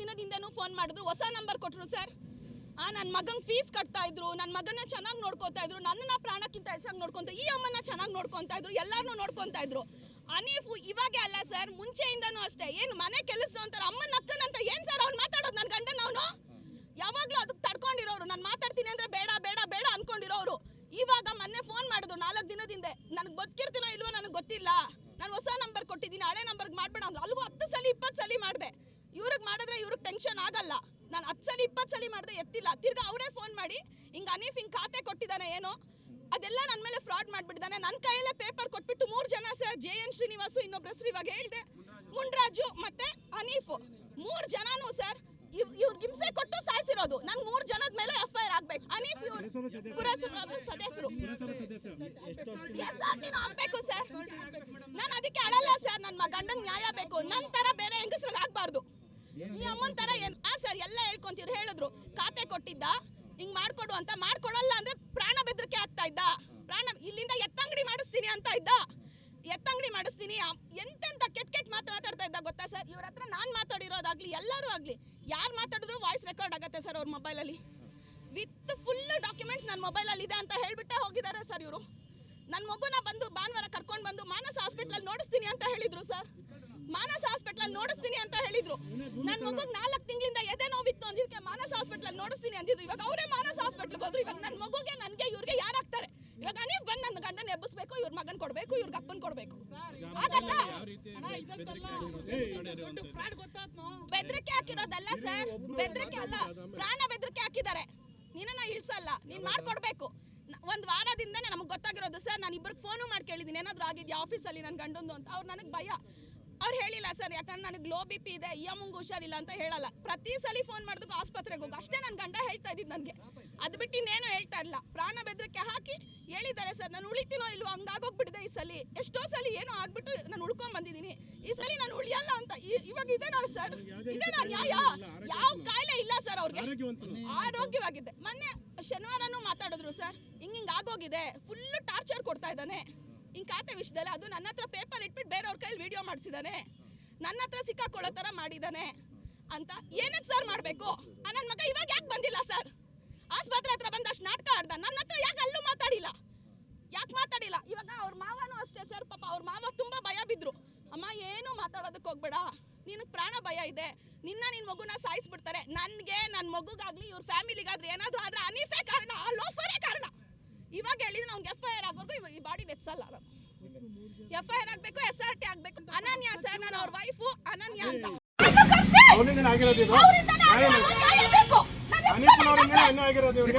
ದಿನದಿಂದನೂ phone ಮಾಡಿದ್ರು. ಹೊಸ number ಕೊಟ್ಟರು ಸರ್ ಆ ನನ್ನ ಮಗನ ಫೀಸ್ ಕಟ್ತಾ ಇದ್ರು. ನನ್ನ ಮಗನ ಚೆನ್ನಾಗಿ ನೋಡ್ಕೊತಾ ಇದ್ರು. ನನ್ನನ್ನ ಪ್ರಾಣಕ್ಕಿಂತ ಹೆಚ್ಚಾಗಿ ನೋಡ್ಕೊತಾ, ಈ ಅಮ್ಮನ ಚೆನ್ನಾಗಿ ನೋಡ್ಕೊತಾ ಇದ್ರು. ಎಲ್ಲಾರನ್ನೂ ನೋಡ್ಕೊತಾ ಇದ್ರು. ಅನೀಫು ಇವಾಗ ಅಲ್ಲ ಸರ್ ಮುಂಚೆಯಿಂದನೂ ಅಷ್ಟೇ. ಏನು ಮನೆ ಕೆಲಸದ ಅಂತಾರೆ ಅಮ್ಮನ ಅಕ್ಕನಂತ ಏನು ಸರ್ ಅವ್ನು ಮಾತಾಡೋದು ನನ್ನ ಗಂಡನ ಅವನು? ಯಾವಾಗಲೂ ಅದಕ್ಕೆ ತಡ್ಕೊಂಡಿರೋರು. ನಾನು ಮಾತಾಡ್ತೀನಿ ಅಂದ್ರೆ ಬೇಡ ಬೇಡ ಬೇಡ ಅನ್ಕೊಂಡಿರೋರು. ಇವಾಗ ಮೊನ್ನೆ ಫೋನ್ ಮಾಡಿದ್ರು ನಾಲ್ಕು ದಿನದಿಂದ. ನನಗೆ ಬದುಕಿರ್ತೀನೋ ಇಲ್ವೋ ನನಗೆ ಗೊತ್ತಿಲ್ಲ. ನಾನು ಹೊಸ ನಂಬರ್ ಕೊಟ್ಟಿದ್ದೀನಿ, ಹಳೆ ನಂಬರ್ಗೆ ಮಾಡ್ಬೇಡ ಅಂದ್ರೆ. ಅಲ್ವೋ ಹತ್ತು ಸಲ ಇಪ್ಪತ್ತು ಸಲ ಮಾಡಿದೆ. ಇವ್ರಿಗೆ ಮಾಡಿದ್ರೆ ಇವ್ರಿಗೆ ಟೆನ್ಷನ್ ಆಗಲ್ಲ. ನಾನು ಹತ್ತು ಸಲ, ಇಪ್ಪತ್ತು ಸಲ ಮಾಡಿದೆ, ಎತ್ತಿಲ್ಲ. ತಿರ್ಗಾ ಅವರೇ ಫೋನ್ ಮಾಡಿ, ಹಿಂಗೆ ಅನೀಫ್ ಹಿಂಗೆ ಖಾತೆ ಕೊಟ್ಟಿದ್ದಾನೆ ಏನೋ, ಅದೆಲ್ಲ ನನ್ನ ಮೇಲೆ ಫ್ರಾಡ್ ಮಾಡಿಬಿಟ್ಟಿದ್ದಾನೆ ನನ್ನ ಕೈಯಲ್ಲೇ ಪೇಪರ್ ಕೊಟ್ಬಿಟ್ಟು ಮೂರು ಜನ ಸರ್ ಜೆ ಎನ್ ಶ್ರೀನಿವಾಸು, ಇನ್ನೊಬ್ರ ಹೆಸರು ಇವಾಗ ಹೇಳಿದೆ. ಮುಂಡ್ರಾಜು ಮತ್ತೆ ಅನೀಫ್. ಮೂರು ಜನನೂ ಸರ್, ಇವ್ ಇವ್ರಿಗೆ ಹಿಂಸೆ ಕೊಟ್ಟು ಸಾಯಿಸಿರೋದು. ನಂಗೆ ಮೂರು ಜನದ ಮೇಲೆ ಎಫ್ ಐ ಆರ್ ಆಗ್ಬೇಕು. ಅನೀಫ್ ಪುರಸಭಾ ಸದಸ್ಯರು. ಎಸ್ ಆರ್ ಟಿನೂ ಆಗ್ಬೇಕು ಸರ್ ನಾನು ಅದಕ್ಕೆ ಅಳಲ್ಲ ಸರ್ ನನ್ನ ಗಂಡನ್ ನ್ಯಾಯ ಬೇಕು. ನನ್ನ ತರ ಬೇರೆ ಹೆಂಗಸ್ರಿಗೆ ಆಗ್ಬಾರ್ದು. ಈ ಅಮ್ಮನ ತರ ಏನ್ ಸರ್ ಎಲ್ಲ ಹೇಳ್ಕೊಂತೀರಿ ಹೇಳಿದ್ರು. ಖಾತೆ ಕೊಟ್ಟಿದ್ದ. ಹಿಂಗ್ ಮಾಡ್ಕೊಡು ಅಂತ. ಮಾಡ್ಕೊಡಲ್ಲ ಅಂದ್ರೆ ಪ್ರಾಣ ಬೆದರಿಕೆ ಆಗ್ತಾ ಇದ್ದ. ಪ್ರಾಣ ಇಲ್ಲಿಂದ ಎತ್ತಂಗಡಿ ಮಾಡಿಸ್ತೀನಿ ಅಂತ ಇದ್ದ. ಎತ್ತಂಗಡಿ ಮಾಡಿಸ್ತೀನಿ. ಎಂತೆಂತ ಕೆಟ್ಟ ಕೆಟ್ಟ ಮಾತು ಮಾತಾಡ್ತಾ ಇದ್ದ ಗೊತ್ತಾ ಸರ್ ಇವ್ರ ಹತ್ರ ನಾನ್ ಮಾತಾಡಿರೋದಾಗ್ಲಿ, ಎಲ್ಲರೂ ಆಗ್ಲಿ, ಯಾರು ಮಾತಾಡಿದ್ರು ವಾಯ್ಸ್ ರೆಕಾರ್ಡ್ ಆಗುತ್ತೆ ಸರ್ ಅವ್ರ ಮೊಬೈಲಲ್ಲಿ ವಿತ್ ಫುಲ್ ಡಾಕ್ಯುಮೆಂಟ್ಸ್ ನನ್ನ ಮೊಬೈಲಲ್ಲಿ ಇದೆ ಅಂತ ಹೇಳ್ಬಿಟ್ಟೆ ಹೋಗಿದ್ದಾರೆ ಸರ್ ಇವರು. ನನ್ನ ಮಗುನ ಬಂದು ಭಾನುವಾರ ಕರ್ಕೊಂಡು ಬಂದು ಮಾನಸ ಹಾಸ್ಪಿಟ್ಲಲ್ಲಿ ನೋಡಿಸ್ತೀನಿ ಅಂತ ಹೇಳಿದ್ರು ಸರ್. ಮಾನಸ ಹಾಸ್ಪಿಟ್ಲಲ್ಲಿ ನೋಡಿಸ್ತೀನಿ ಅಂತ ಹೇಳಿದ್ರು. ನನ್ನ ಮಗುಗೆ ನಾಲ್ಕು ತಿಂಗಳಿಂದ ಎದೆ ನೋವಿತ್ತು ಅಂದಿದ್ದಕ್ಕೆ ಮಾನಸ ಹಾಸ್ಪಿಟ್ಲಲ್ಲಿ ನೋಡಿಸ್ತೀನಿ ಅಂದಿದ್ರು. ಇವಾಗ ಅವರೇ ಮಾನಸ ಹಾಸ್ಪಿಟ್ಲಿಗೆ ಹೋದ್ರು. ಇವಾಗ ನನ್ನ ಮಗುಗೆ ನನಗೆ ಇವ್ರಿಗೆ ಯಾರಾಗ್ತಾರೆ? ಇವಾಗ ಅನೀಫ್ ಬಂದು ನನ್ನ ಗಂಡನ ಎಬ್ಬಿಸ್ಬೇಕು ಇವ್ರ ಮಗನ್ ಕೊಡ್ಬೇಕು ಇವ್ರಿಗೆ ಅಪ್ಪನ್ ಕೊಡ್ಬೇಕು. ಆಗತ್ತಾ ಬೆದರಿಕೆ ಹಾಕಿರೋದಲ್ಲ ಸರ್. ಬೆದರಿಕೆ ಅಲ್ಲ. ಪ್ರಾಣ ಬೆದರಿಕೆ ನೀನ್ ಮಾಡ್ಕೊಡ್ಬೇಕು. ಒಂದು ವಾರದಿಂದನೇ ನಮಗೆ ಗೊತ್ತಾಗಿರೋದು, ಸರ್, ನಾನು ಇಬ್ಬರಿಗೆ ಫೋನು ಮಾಡಿ ಕೇಳಿದೀನಿ. ಏನಾದ್ರು ಆಗಿದ್ಯಾ ಆಫೀಸಲ್ಲಿ ನನ್ನ ಗಂಡೊಂದು ಅಂತ? ಅವ್ರು ನನಗೆ ಭಯ. ಅವ್ರು ಹೇಳಿಲ್ಲ, ಸರ್, ಯಾಕಂದ್ರೆ ನನಗೆ ಲೋ ಬಿ ಪಿ ಇದೆ ಅಮ್ಮಂಗೆ ಹುಷಾರಿಲ್ಲ ಅಂತ ಹೇಳಲ್ಲ. ಪ್ರತಿ ಸಲ ಫೋನ್ ಮಾಡಿದಕ್ಕೂ ಆಸ್ಪತ್ರೆಗೆ ಹೋಗು. ಅಷ್ಟೇ ನನ್ನ ಗಂಡ ಹೇಳ್ತಾ ಇದ್ದಿದ್ದು ನನಗೆ. ಅದು ಬಿಟ್ಟು ಇನ್ನೇನು ಹೇಳ್ತಾ ಇಲ್ಲ ಪ್ರಾಣ ಬೆದರಿಕೆ ಹಾಕಿ ಹೇಳಿದ್ದಾರೆ, ಸರ್, ನಾನು ಉಳಿತೀನೋ ಇಲ್ವೋ ಹಂಗಾಗೋಗ್ಬಿಟ್ಟಿದೆ ಈ ಸಲ. ಎಷ್ಟೋ ಸಲ ಏನೋ ಆಗ್ಬಿಟ್ಟು ನಾನು ಉಳ್ಕೊಂಡ್ ಬಂದಿದ್ದೀನಿ ಈ ಸಲ ನಾನು ಇವಾಗ ಇದೇನಾ ಸರ್ ಇದೇನಾ ನ್ಯಾಯ. ಯಾವ ಕಾಯಿಲೆ ಇಲ್ಲ ಸರ್ ಅವ್ರಿಗೆ. ಆರೋಗ್ಯವಾಗಿದೆ ಮೊನ್ನೆ ಶನಿವಾರನೂ ಮಾತಾಡಿದ್ರು ಸರ್ ಹಿಂಗ ಹಿಂಗ ಆಗೋಗಿದೆ. ಫುಲ್ ಟಾರ್ಚರ್ ಕೊಡ್ತಾ ಇದ್ದಾನೆ. ಹಿಂಗ್ ಖಾತೆ ವಿಷಯದಲ್ಲಿ ಅದು ನನ್ನ ಹತ್ರ ಪೇಪರ್ ಇಟ್ಬಿಟ್ಟು ಬೇರೆಯವ್ರ ಕೈಲಿ ವಿಡಿಯೋ ಮಾಡಿಸಿದಾನೆ. ನನ್ನ ಹತ್ರ ಸಿಕ್ಕಾಕೊಳ್ಳೋ ತರ ಮಾಡಿದಾನೆ ಅಂತ ಏನಕ್ಕೆ ಸರ್ ಮಾಡಬೇಕು? ನನ್ನ ಮಗ ಇವಾಗ ಯಾಕೆ ಬಂದಿಲ್ಲ ಸರ್ ಆಸ್ಪತ್ರೆ ಹತ್ರ ಬಂದಷ್ಟು ನಾಟಕ ಆಡ್ದ. ನನ್ನ ಹತ್ರ ಯಾಕೆ ಅಲ್ಲೂ ಮಾತಾಡಿಲ್ಲ? ಯಾಕೆ ಮಾತಾಡಿಲ್ಲ? ಇವಾಗ ಅವ್ರ ಮಾವನೂ ಅಷ್ಟೇ ಸರ್ ಪಾಪ ಅವ್ರ ಮಾವ ತುಂಬಾ ಭಯ ಬಿದ್ರು. ಅಮ್ಮ, ಏನು ಮಾತಾಡೋದಕ್ಕೆ ಹೋಗ್ಬೇಡ. ನಿನಗೆ ಪ್ರಾಣ ಭಯ ಇದೆ. ನಿನ್ನ ನಿನ್ನ ಮಗುನ ಸಾಯಿಸ್ಬಿಡ್ತಾರೆ. ನನಗೆ ನನ್ನ ಮಗುಗಾಗ್ಲಿ ಇವ್ರ ಫ್ಯಾಮಿಲಿಗಾದ್ರೆ ಏನಾದರೂ ಆದ್ರೆ ಅನೀಫೇ ಕಾರಣ ಆ ಲೋಫರೇ ಕಾರಣ. ಇವಾಗ ಹೇಳಿದ್ರೆ ಅವ್ನಿಗೆ ಎಫ್ ಐ ಆರ್ ಆಗೋರ್ಗು ಈ ಬಾಡಿ ನೆಚ್ಚಲ್ಲ ಎಫ್ ಐ ಆರ್ ಆಗಬೇಕು ಎಸ್ ಆರ್ ಟಿ ಆಗಬೇಕು. ಅನನ್ಯ ಸರ್ ನಾನು ಅವ್ರ ವೈಫು ಅನನ್ಯ ಅಂತ. ಅಧಿಕಾರ ಆಗಿರೋದು ಇದು.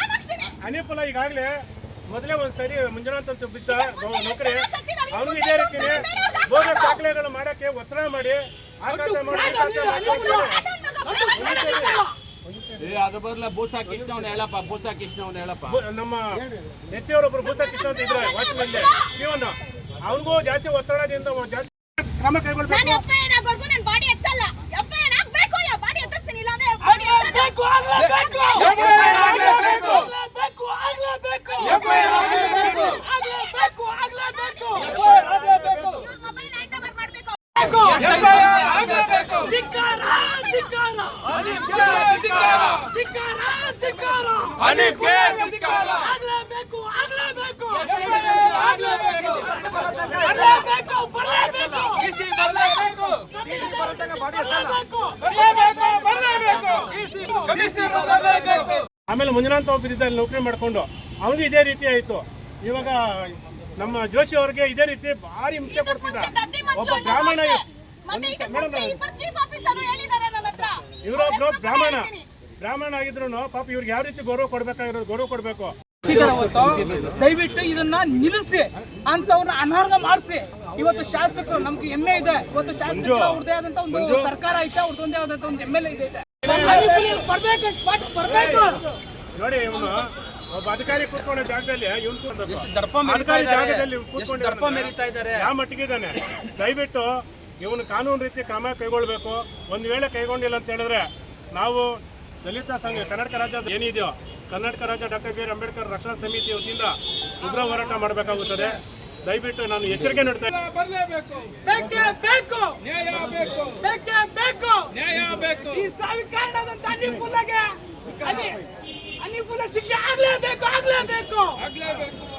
ಅನಿಪುಲ ಈಗಾಗಲೇ ಮೊದಲೇ ಒಂದ್ ಸರಿ ಮಂಜುನಾಥ್ ಅಂತ ಬಿದ್ದ ನೌಕರಿ. ಅವನು ಇದೇ ರೀತಿನೇ ಭೋಗ ದಾಖಲೆಗಳು ಮಾಡಕ್ಕೆ ಒತ್ತಡ ಮಾಡಿ ಆಘಾತ ಮಾಡಿ ಅದ್ರ ಬದಲ ಬೂಸಾ ಕೃಷ್ಣ ಅವ್ನು ಹೇಳಪ್ಪ ಬೂಸಾ ಕೃಷ್ಣ ಅವ್ನು ಹೇಳಪ್ಪ. ನಮ್ಮ ಎಸ್ ಸಿ ಅವರೊಬ್ರು ಭೂಸ ಕೃಷ್ಣ ಅಂತ ಇದ್ರೆ ವಾಚ್ಮನ್ ಇವನು. ಅವನಿಗೂ ಜಾಸ್ತಿ ಒತ್ತಡದಿಂದ ಜಾಸ್ತಿ ಕ್ರಮ ನಾನು ಕೈಗೊಳ್ಬೇಕು ಎಫ್ ಐ ಆರ್ ಆಗೋರ್ಗು ನನ್ನ ಬಾಡಿ ಎತ್ತಲ್ಲ ಎಫ್ ಐ ಆರ್ ಆಗ್ಬೇಕು ಯಾ ಬಾಡಿ ಎತ್ತಿಸ್ತೀನಿ ಇಲ್ಲ ಅಂದ್ರೆ ಬಾಡಿ ಎತ್ತಲ್ಲ ಬೇಕು ಆಗ್ಲೇಬೇಕು ಆಗ್ಲೇಬೇಕು. ಆಗ್ಲೇಬೇಕು ಆಗ್ಲೇಬೇಕು ಆಗ್ಲೇಬೇಕು. ಆಗ್ಲೇಬೇಕು ಆಗ್ಲೇಬೇಕು ಇವ್ರ ಮೊಬೈಲ್ ಹ್ಯಾಂಡ್ ಓವರ್ ಮಾಡ್ಬೇಕು ಧಿಕ್ಕಾರ ಧಿಕ್ಕಾರ ಧಿಕ್ಕಾರ ಧಿಕ್ಕಾರ ಆಗ್ಲೇಬೇಕು ಆಗ್ಲೇಬೇಕು. ಆಗ್ಲೇಬೇಕು. ಬರಲೇಬೇಕು ಬರಲೇಬೇಕು. ಇಸಿ ಬರಲೇಬೇಕು. ಬರಲೇಬೇಕು. ಬರಲೇಬೇಕು ಇಸಿ ಬರಲೇಬೇಕು. ಆಮೇಲೆ ಮಂಜುನಾಥ್ ಒಬ್ಬರಿದ್ದಲ್ಲಿ ಇದ್ದ ನೌಕರಿ ಮಾಡ್ಕೊಂಡು ಅವನಿಗೆ ಇದೇ ರೀತಿ ಆಯ್ತು. ಇವಾಗ ನಮ್ಮ ಜೋಶಿ ಅವ್ರಿಗೆ ಇದೇ ರೀತಿ ಭಾರಿ ಹಿಂಸೆ ಕೊಡ್ತಿದ್ದ ಒಬ್ಬ ಬ್ರಾಹ್ಮಣ ಇವರೊಬ್ರು ಬ್ರಾಹ್ಮಣ ಬ್ರಾಹ್ಮಣ. ಆಗಿದ್ರು ಪಾಪ ಇವ್ರಿಗೆ ಯಾವ ರೀತಿ ಗೌರವ ಕೊಡ್ಬೇಕಾಗಿರೋದು ಗೌರವ ಕೊಡ್ಬೇಕು? ದಯವಿಟ್ಟು ಇದನ್ನ ನಿಲ್ಲಿಸಿ ಅಂತವ್ರನ್ನ ಅನರ್ಹ ಮಾಡಿಸಿ. ಇವತ್ತು ಶಾಸಕರು ನಮ್ಗೆ ಹೆಮ್ಮೆ ಇದೆ. ಇವತ್ತು ಶಾಸಕರು ಅವ್ರದೇ ಆದಂತ ಒಂದು ಸರ್ಕಾರ ಐತೆ ಅವ್ರದ್ದು ಒಂದೇ ಆದಂತ ಒಂದು ಎಂ ಎಲ್ ಎ ಇದೆ ಬರ್ಬೇಕು ಸ್ಪಾಟ್ ಬರ್ಬೇಕು ನೋಡಿ ಇವನು ಒಬ್ಬ ಅಧಿಕಾರಿ ಕೂತ್ಕೊಂಡ ಜಾಗದಲ್ಲಿ ಇವನು ಅಧಿಕಾರಿ ಜಾಗದಲ್ಲಿ ಕೂತ್ಕೊಂಡಿದ್ದಾನೆ. ಯಾವ ಮಟ್ಟಿಗೆ ಇದ್ದಾನೆ? ದಯವಿಟ್ಟು ಇವನು ಕಾನೂನು ರೀತಿ ಕ್ರಮ ಕೈಗೊಳ್ಬೇಕು. ಒಂದು ವೇಳೆ ಕೈಗೊಂಡಿಲ್ಲ ಅಂತ ಹೇಳಿದ್ರೆ ನಾವು ದಲಿತ ಸಂಘ ಕರ್ನಾಟಕ ರಾಜ್ಯ ಏನಿದೆಯೋ ಕರ್ನಾಟಕ ರಾಜ್ಯ ಡಾಕ್ಟರ್ ಬಿ ಆರ್ ಅಂಬೇಡ್ಕರ್ ರಕ್ಷಣಾ ಸಮಿತಿ ವತಿಯಿಂದ ಉಗ್ರ ಹೋರಾಟ ಮಾಡಬೇಕಾಗುತ್ತದೆ. ದಯವಿಟ್ಟು ನಾನು ಎಚ್ಚರಿಕೆ ನೀಡ್ತೇನೆ ಶಿಕ್ಷೆ ಆಗ್ಲೇಬೇಕು ಆಗ್ಲೇಬೇಕು. ಆಗ್ಲೇಬೇಕು.